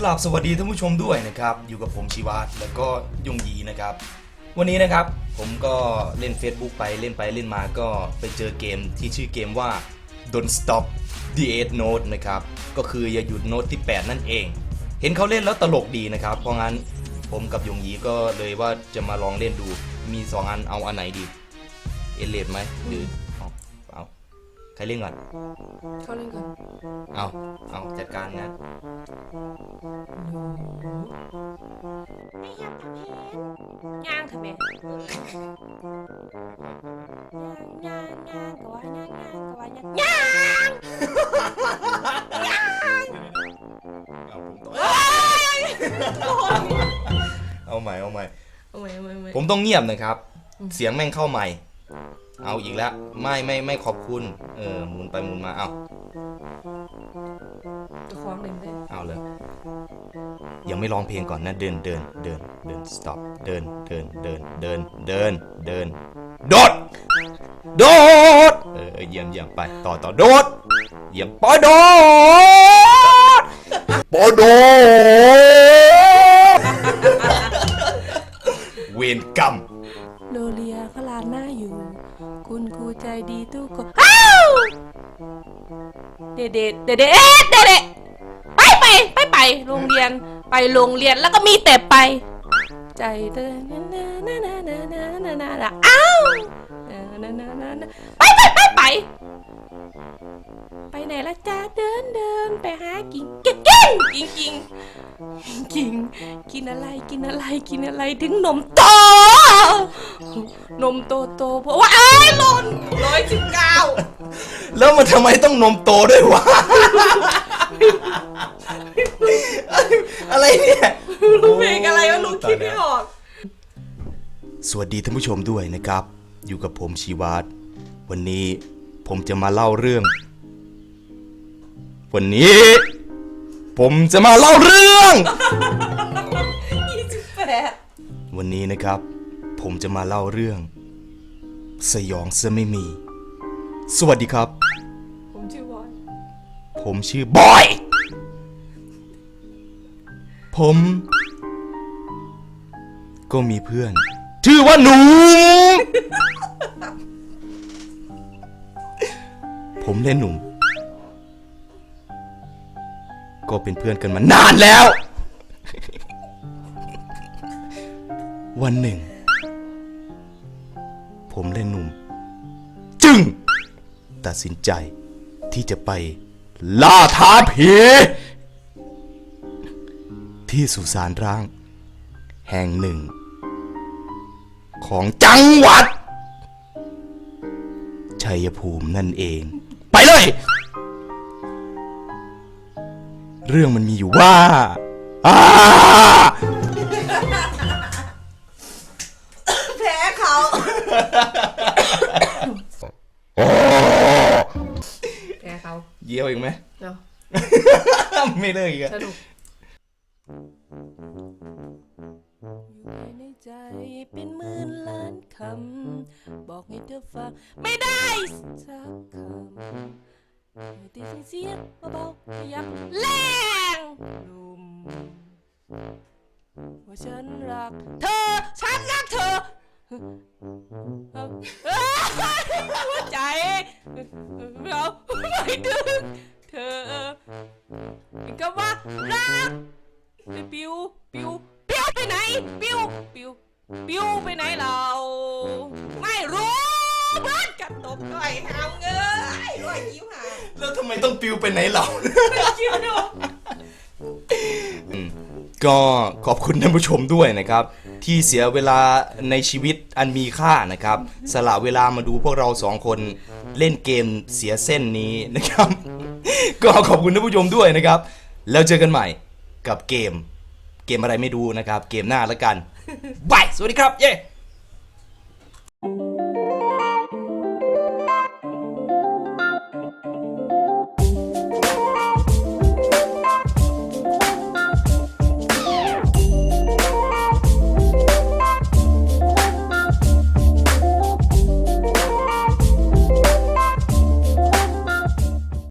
กราบสวัสดีท่านผู้ชมด้วยนะครับ อยู่กับผมชีวาแล้วก็ยงยีนะครับ วันนี้นะครับผมก็เล่น Facebook ไปเล่นไปเล่นมาก็ไปเจอเกมที่ชื่อเกมว่า Don't Stop the 8 Note นะครับ ก็คืออย่าหยุดโน้ตที่ 8 นั่นเอง เห็นเขาเล่นแล้วตลกดีนะครับ เพราะงั้นผมกับยงยีก็เลยว่าจะมาลองเล่นดูมี 2 อันเอาอันไหนดี เอเลดไหมหรือ ครเล่นก่อน เขาเล่นก่อนเอาเอาจัดการงั้นย่างเถอะแม่ย่างย่างก็ว่าย่างย่างก็ว่าย่างย่างย่างเอาใหม่เอาใหม่โอ้ยโอ้ยโอ้ยผมต้องเงียบนะครับ เสียงแม่งเข้าใหม่ เอาอีกแล้ว ไม่ไม่ไม่ขอบคุณ เออหมุนไปหมุนมาเอาจะคล้องเล่นได้เอาเลย ยังไม่ร้องเพลงก่อนนะ เดินเดินเดินเดิน stop เดินเดินเดินเดินเดินเดิน โดด โดด เออเออเยี่ยมเยี่ยมไปต่อต่อโดด เยี่ยมปอโดดปอโดด เวรกรรม โดเรียเขานหน้าอยู่ คุณครูใจดีตู้กบอ้าวเด็ดเด็ดเด็ดเด็ดเด็ดเด็ดไปไปไปไปโรงเรียนไปโรงเรียนแล้วก็มีแต่ไป ใจเธอนานานานานานานาอ้าวนานานานาไปไป ไปไป ไปไหนละจ้าเดินเดินไปหากินกินกินกินกินกินกินอะไรกินอะไรกินอะไรถึงนมโต นมโตโตเพราะว่าไอ้ายหล่นร้อยสิบเก้าแล้วมันทำไมต้องนมโตด้วยวะอะไรเนี่ยลูกเพลงอะไรวะลูกคิดไม่ออก สวัสดีท่านผู้ชมด้วยนะครับ อยู่กับผมชีวาต วันนี้ผมจะมาเล่าเรื่อง วันนี้ ผมจะมาเล่าเรื่องยี่สิบแปดวันนี้นะครับ ผมจะมาเล่าเรื่อง สยองซะไม่มี สวัสดีครับ ผมชื่อบอย ผมชื่อบอย ผม ก็มีเพื่อน ชื่อว่าหนู ผมเล่นหนุ่ม ก็เป็นเพื่อนกันมานานแล้ว วันหนึ่ง ผมเล่นหนุ่ม จึง ตัดสินใจที่จะไปล่าท้าผี ที่สุสานร้าง แห่งหนึ่ง ของจังหวัดชัยภูมินั่นเอง ไปเลย เรื่องมันมีอยู่ว่าอ่าแพ้เขาแพ้เขาเยี่ยวอีกไหมเนาะไม่เลิกอีกอะสนุกอยู่ในใจเป็นหมื่นล้านคำ บอกให้เธอฟัง ไม่ได้สักคำให้ ตีเสียงเบาๆขยับแรงลมว่าฉันรักเธอ ฉันรักเธอหัวใจเราไม่ดึงเธอเป็ว่ารักไปปิวปิวปิวไปไหนปิวปิวปิวไปไหนเรา ไม่รู้เบิดกันตกต่อยหามเงยรอยยิ้มหา แล้วทำ ไมต้องปิวไปไหนเรา คิวดูก็ขอบคุณท่านผู้ชมด้วยนะครับ ที่เสียเวลาในชีวิตอันมีค่านะครับ สละเวลามาดูพวกเราสองคนเล่นเกมเสียเส้นนี้นะครับ ก็ขอบคุณท่านผู้ชมด้วยนะครับ แล้วเจอกันใหม่กับเกม เกมอะไรไม่ดูนะครับ เกมหน้าแล้วกันบายสวัสดีครับ เย้